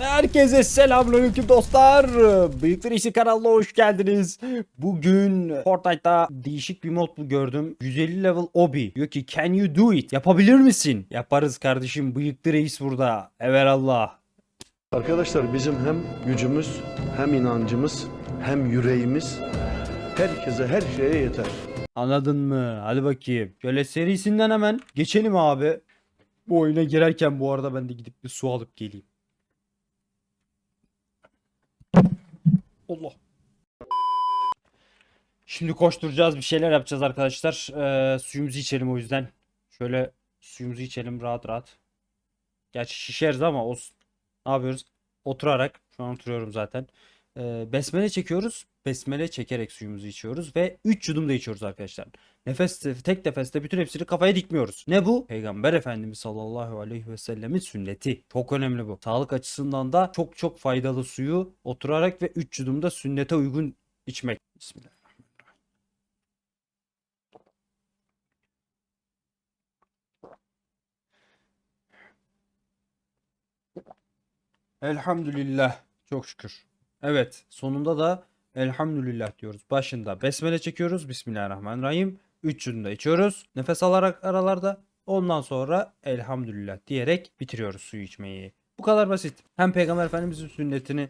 Herkese selamünaleyküm dostlar. Bıyıklı İşi kanalına hoş geldiniz. Bugün Fortnite'da değişik bir mod gördüm. 150 level obi. Diyor ki can you do it? Yapabilir misin? Yaparız kardeşim. Bıyıklı reis burada. Evelallah. Arkadaşlar bizim hem gücümüz, hem inancımız, hem yüreğimiz herkese her şeye yeter. Anladın mı? Hadi bakayım. Şöyle serisinden hemen geçelim abi. Bu oyuna girerken bu arada ben de gidip bir su alıp geleyim. Allah. Şimdi koşturacağız bir şeyler yapacağız arkadaşlar. Ee, suyumuzu içelim o yüzden. Şöyle suyumuzu içelim rahat rahat. Gerçi şişeriz ama olsun. Ne yapıyoruz? Oturarak. Şu an oturuyorum zaten. Ee, besmele çekiyoruz. Besmele çekerek suyumuzu içiyoruz ve 3 yudum da içiyoruz arkadaşlar. Nefes tek nefeste bütün hepsini kafaya dikmiyoruz. Ne bu? Peygamber Efendimiz sallallahu aleyhi ve sellemin sünneti. Çok önemli bu. Sağlık açısından da çok çok faydalı suyu oturarak ve 3 yudumda sünnete uygun içmek. Bismillah. Elhamdülillah. Çok şükür. Evet, sonunda da elhamdülillah diyoruz. Başında besmele çekiyoruz. Bismillahirrahmanirrahim. Üç yudumda içiyoruz. Nefes alarak aralarda. Ondan sonra elhamdülillah diyerek bitiriyoruz suyu içmeyi. Bu kadar basit. Hem Peygamber Efendimizin sünnetini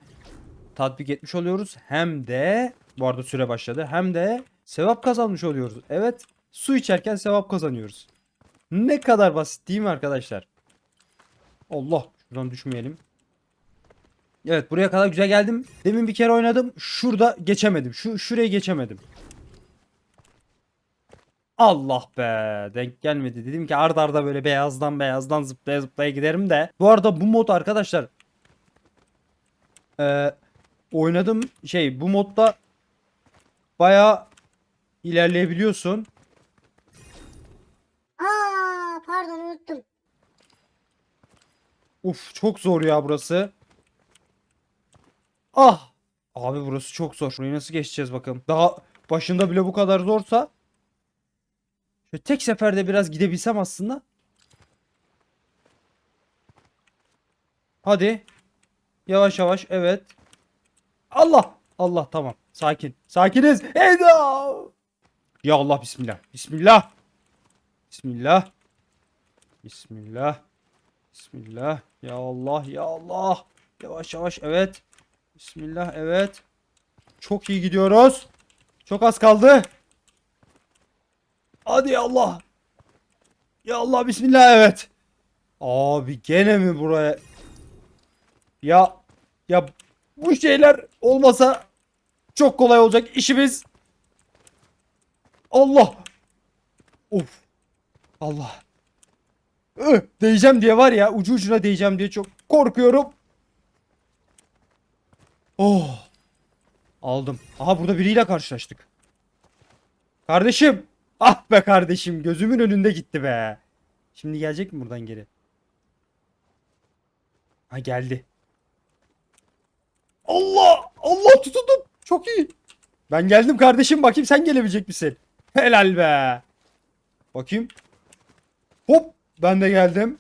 tatbik etmiş oluyoruz. Hem de bu arada süre başladı. Hem de sevap kazanmış oluyoruz. Evet, su içerken sevap kazanıyoruz. Ne kadar basit değil mi arkadaşlar? Allah, şuradan düşmeyelim. Evet buraya kadar güzel geldim. Demin bir kere oynadım. Şurada geçemedim. Şu şurayı geçemedim. Allah be denk gelmedi. Dedim ki arda arda böyle beyazdan beyazdan zıplaya zıplaya giderim de. Bu arada bu mod arkadaşlar ee, oynadım şey bu modda baya ilerleyebiliyorsun. Aa pardon unuttum. Uf çok zor ya burası. Ah! Abi burası çok zor. Burayı nasıl geçeceğiz bakalım. Daha başında bile bu kadar zorsa. Şöyle tek seferde biraz gidebilsem aslında. Hadi. Yavaş yavaş evet. Allah! Allah tamam. Sakin. Sakiniz. Eda! Ya Allah bismillah. Bismillah. Bismillah. Bismillah. Bismillah. Ya Allah ya Allah. Yavaş yavaş evet. Bismillah evet. Çok iyi gidiyoruz. Çok az kaldı. Hadi ya Allah. Ya Allah bismillah evet. Abi gene mi buraya? Ya ya bu şeyler olmasa çok kolay olacak işimiz. Allah. Of. Allah. Öh, değeceğim diye var ya ucu ucuna değeceğim diye çok korkuyorum. Oh. Aldım. Aha burada biriyle karşılaştık. Kardeşim. Ah be kardeşim gözümün önünde gitti be. Şimdi gelecek mi buradan geri? Ha geldi. Allah! Allah tutundum. Çok iyi. Ben geldim kardeşim bakayım sen gelebilecek misin? Helal be. Bakayım. Hop ben de geldim.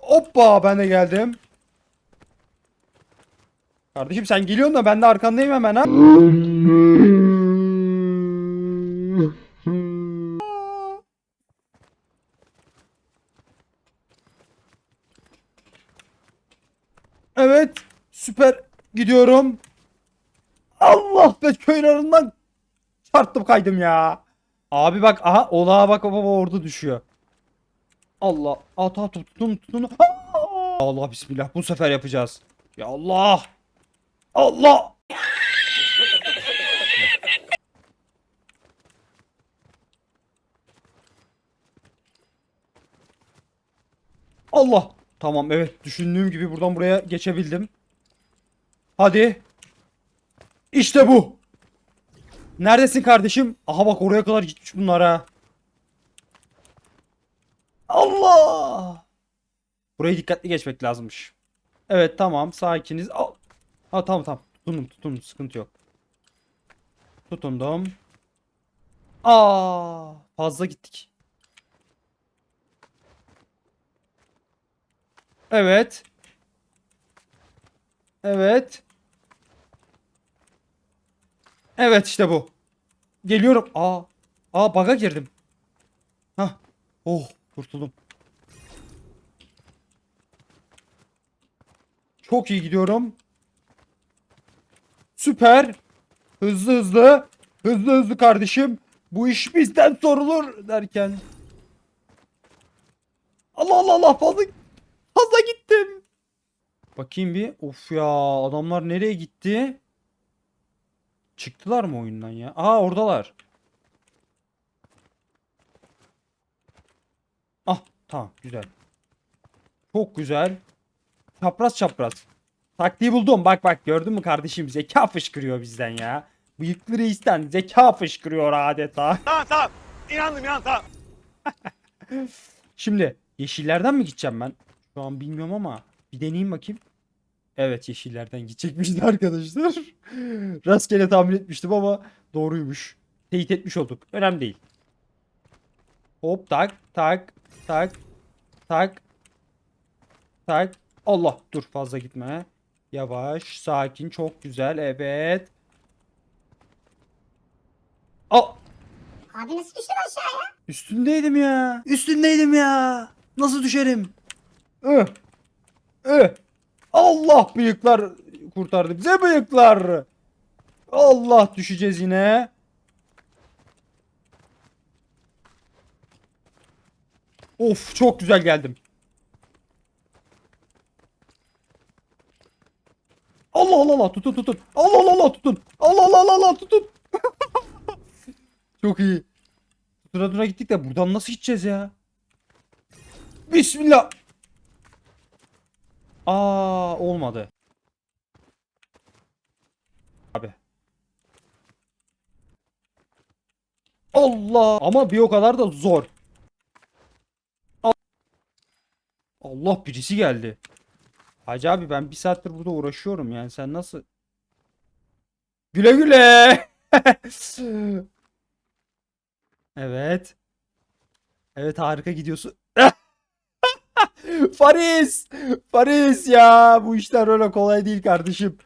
Hoppa ben de geldim. Kardeşim sen geliyorsun da ben de arkandayım hemen ha. Evet. Süper gidiyorum. Allah be köyün arasından çarptım kaydım ya. Abi bak aha olağa bak baba orada düşüyor. Allah. At at tutun tutun. Aa! Allah bismillah bu sefer yapacağız. Ya Allah. Allah. Allah. Tamam evet düşündüğüm gibi buradan buraya geçebildim. Hadi. İşte bu. Neredesin kardeşim? Aha bak oraya kadar gitmiş bunlar ha. Allah. Burayı dikkatli geçmek lazımmış. Evet tamam sakiniz. Al. Ha tamam tamam. Tutundum tutundum sıkıntı yok. Tutundum. Aa fazla gittik. Evet. Evet. Evet işte bu. Geliyorum. Aa. Aa baga girdim. Hah. Oh kurtuldum. Çok iyi gidiyorum. Süper. Hızlı hızlı. Hızlı hızlı kardeşim. Bu iş bizden sorulur derken. Allah Allah Allah fazla fazla gittim. Bakayım bir. Of ya adamlar nereye gitti? Çıktılar mı oyundan ya? Aa oradalar. Ah tamam güzel. Çok güzel. Çapraz çapraz. Taktiği buldum. Bak bak gördün mü kardeşim? Zeka fışkırıyor bizden ya. Bıyıklı reisten zeka fışkırıyor adeta. Tamam tamam. İnandım inandım tamam. Şimdi yeşillerden mi gideceğim ben? Şu an bilmiyorum ama bir deneyeyim bakayım. Evet yeşillerden gidecekmişiz arkadaşlar. Rastgele tahmin etmiştim ama doğruymuş. Teyit etmiş olduk. Önemli değil. Hop tak tak tak tak tak. Allah dur fazla gitme. Yavaş sakin çok güzel evet. Al. Abi nasıl düştün aşağıya? Üstündeydim ya. Üstündeydim ya. Nasıl düşerim? Öh. Öh. Allah bıyıklar kurtardı bize bıyıklar. Allah düşeceğiz yine. Of çok güzel geldim. Allah Allah Allah tutun tutun. Allah Allah Allah tutun. Allah Allah Allah Allah tutun. çok iyi. Dura dura gittik de buradan nasıl gideceğiz ya? Bismillah. Aa olmadı. Abi. Allah ama bir o kadar da zor. Al- Allah birisi geldi. Hacı abi ben bir saattir burada uğraşıyorum yani sen nasıl? Güle güle. Evet. Evet harika gidiyorsun. Faris! Faris ya! Bu işler öyle kolay değil kardeşim.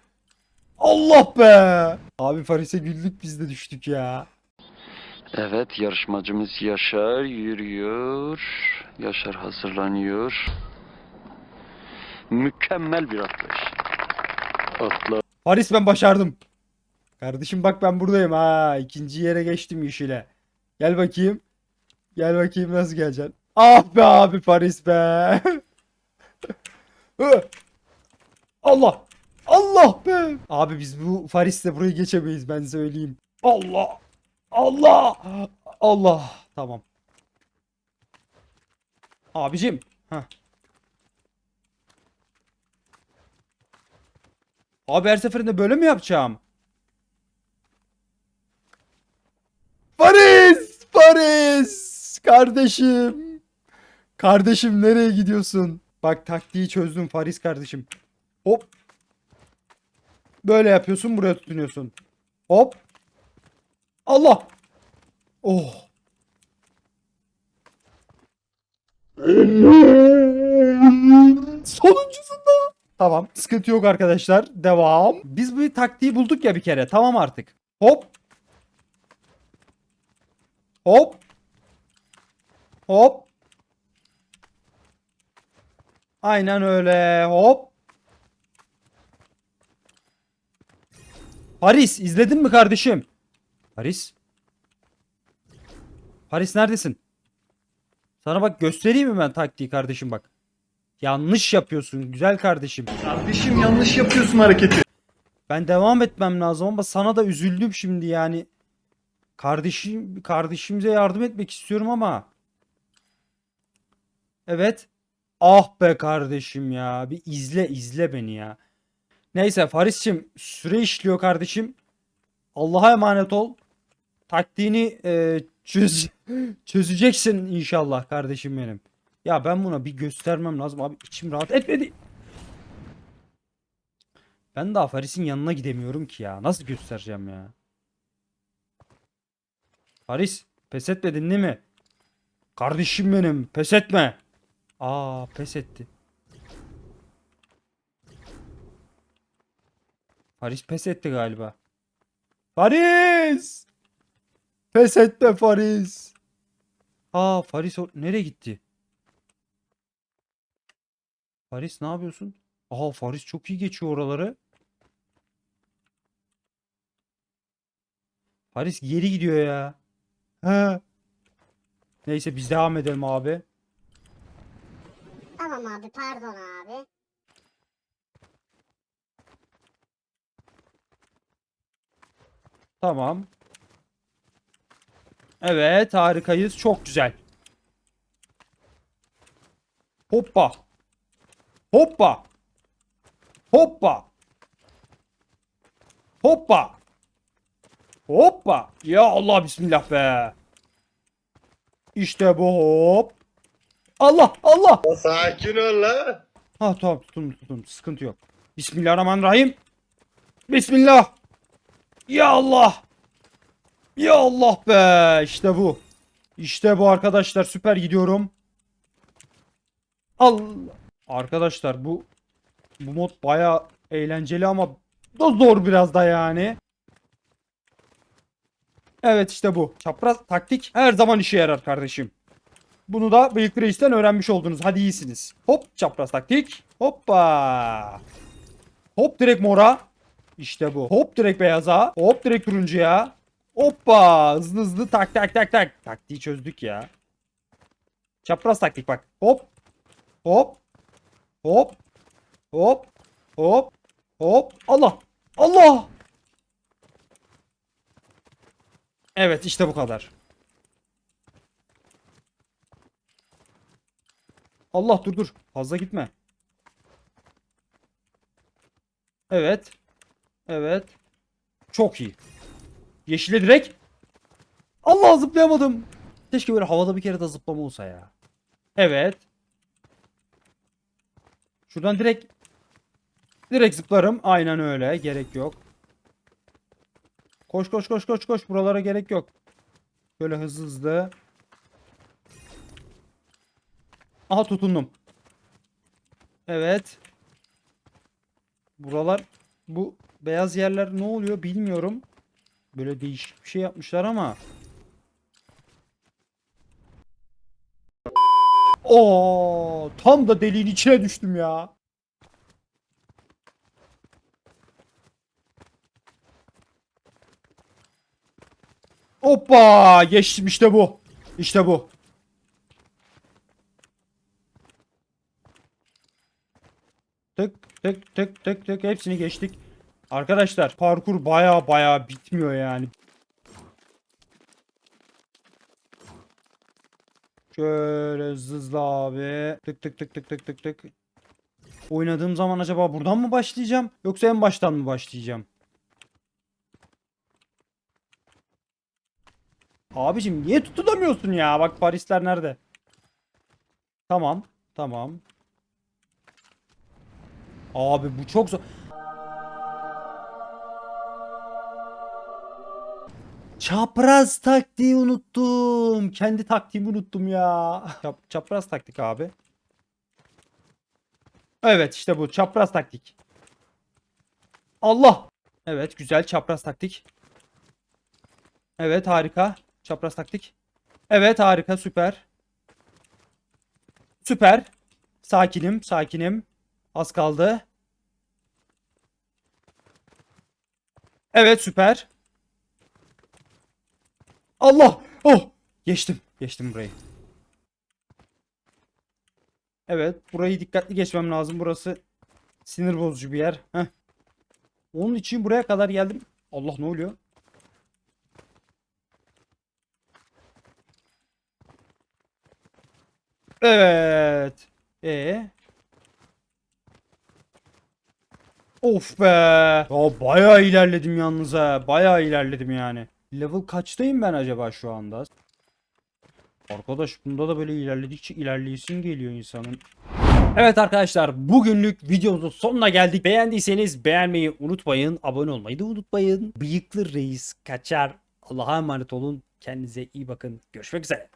Allah be! Abi Faris'e güldük biz de düştük ya. Evet yarışmacımız Yaşar yürüyor. Yaşar hazırlanıyor. Mükemmel bir atlayış. Atla. Faris ben başardım. Kardeşim bak ben buradayım ha. İkinci yere geçtim yeşile. Gel bakayım. Gel bakayım nasıl geleceksin. Ah be abi Faris be. Allah. Allah be. Abi biz bu Faris'le burayı geçemeyiz ben söyleyeyim. Allah. Allah. Allah. Tamam. Abicim. Heh. Abi her seferinde böyle mi yapacağım? Paris! Paris! Kardeşim! Kardeşim nereye gidiyorsun? Bak taktiği çözdüm Faris kardeşim. Hop. Böyle yapıyorsun buraya tutunuyorsun. Hop. Allah. Oh. Sonuncusunda. Tamam. Sıkıntı yok arkadaşlar. Devam. Biz bu taktiği bulduk ya bir kere. Tamam artık. Hop. Hop. Hop. Aynen öyle. Hop. Paris izledin mi kardeşim? Paris. Paris neredesin? Sana bak göstereyim mi ben taktiği kardeşim bak. Yanlış yapıyorsun güzel kardeşim. Kardeşim yanlış yapıyorsun hareketi. Ben devam etmem lazım ama sana da üzüldüm şimdi yani. Kardeşim kardeşimize yardım etmek istiyorum ama. Evet. Ah be kardeşim ya. Bir izle izle beni ya. Neyse Faris'cim süre işliyor kardeşim. Allah'a emanet ol. Taktiğini e, çöz çözeceksin inşallah kardeşim benim. Ya ben buna bir göstermem lazım abi içim rahat etmedi. Ben daha Faris'in yanına gidemiyorum ki ya. Nasıl göstereceğim ya? Faris pes etmedin değil mi? Kardeşim benim pes etme. Aa pes etti. Paris pes etti galiba. Paris! Pes etme Paris. Aa Paris o- nereye gitti? Paris ne yapıyorsun? Aa Paris çok iyi geçiyor oraları. Paris geri gidiyor ya. He. Neyse biz devam edelim abi. Tamam abi pardon abi. Tamam. Evet harikayız. Çok güzel. Hoppa. Hoppa. Hoppa. Hoppa. Hoppa. Ya Allah bismillah be. İşte bu hop. Allah Allah. Sakin ol la. Ha tamam tutun tutun sıkıntı yok. Bismillahirrahmanirrahim. Bismillah. Ya Allah. Ya Allah be işte bu. İşte bu arkadaşlar süper gidiyorum. Allah. Arkadaşlar bu bu mod baya eğlenceli ama da zor biraz da yani. Evet işte bu. Çapraz taktik her zaman işe yarar kardeşim. Bunu da Bıyıklı Reis'ten öğrenmiş oldunuz. Hadi iyisiniz. Hop çapraz taktik. Hoppa. Hop direkt mora. İşte bu. Hop direkt beyaza. Hop direkt turuncuya. Hoppa. Hızlı hızlı tak tak tak tak. Taktiği çözdük ya. Çapraz taktik bak. Hop. Hop. Hop. Hop. Hop. Hop. Allah. Allah. Evet işte bu kadar. Allah dur dur. Fazla gitme. Evet. Evet. Çok iyi. Yeşile direkt. Allah zıplayamadım. Keşke böyle havada bir kere de zıplama olsa ya. Evet. Şuradan direkt direkt zıplarım. Aynen öyle. Gerek yok. Koş koş koş koş koş. Buralara gerek yok. Böyle hızlı hızlı. Aha tutundum. Evet. Buralar bu beyaz yerler ne oluyor bilmiyorum. Böyle değişik bir şey yapmışlar ama. Oo, tam da deliğin içine düştüm ya. Hoppa geçtim işte bu. İşte bu. Tık tık tık tık tık hepsini geçtik. Arkadaşlar parkur baya baya bitmiyor yani. Şöyle hızlı abi. Tık tık tık tık tık tık tık. Oynadığım zaman acaba buradan mı başlayacağım yoksa en baştan mı başlayacağım? Abicim niye tutulamıyorsun ya? Bak Parisler nerede? Tamam. Tamam. Abi bu çok zor. Çapraz taktiği unuttum. Kendi taktiğimi unuttum ya. Çap- çapraz taktik abi. Evet işte bu çapraz taktik. Allah. Evet güzel çapraz taktik. Evet harika. Çapraz taktik. Evet harika süper. Süper. Sakinim sakinim. Az kaldı. Evet süper. Allah! Oh! Geçtim. Geçtim burayı. Evet. Burayı dikkatli geçmem lazım. Burası sinir bozucu bir yer. Heh. Onun için buraya kadar geldim. Allah ne oluyor? Evet. E. Of be. Ya bayağı ilerledim yalnız ha. Bayağı ilerledim yani. Level kaçtayım ben acaba şu anda? Arkadaş bunda da böyle ilerledikçe ilerleyesin geliyor insanın. Evet arkadaşlar bugünlük videomuzun sonuna geldik. Beğendiyseniz beğenmeyi unutmayın. Abone olmayı da unutmayın. Bıyıklı reis kaçar. Allah'a emanet olun. Kendinize iyi bakın. Görüşmek üzere.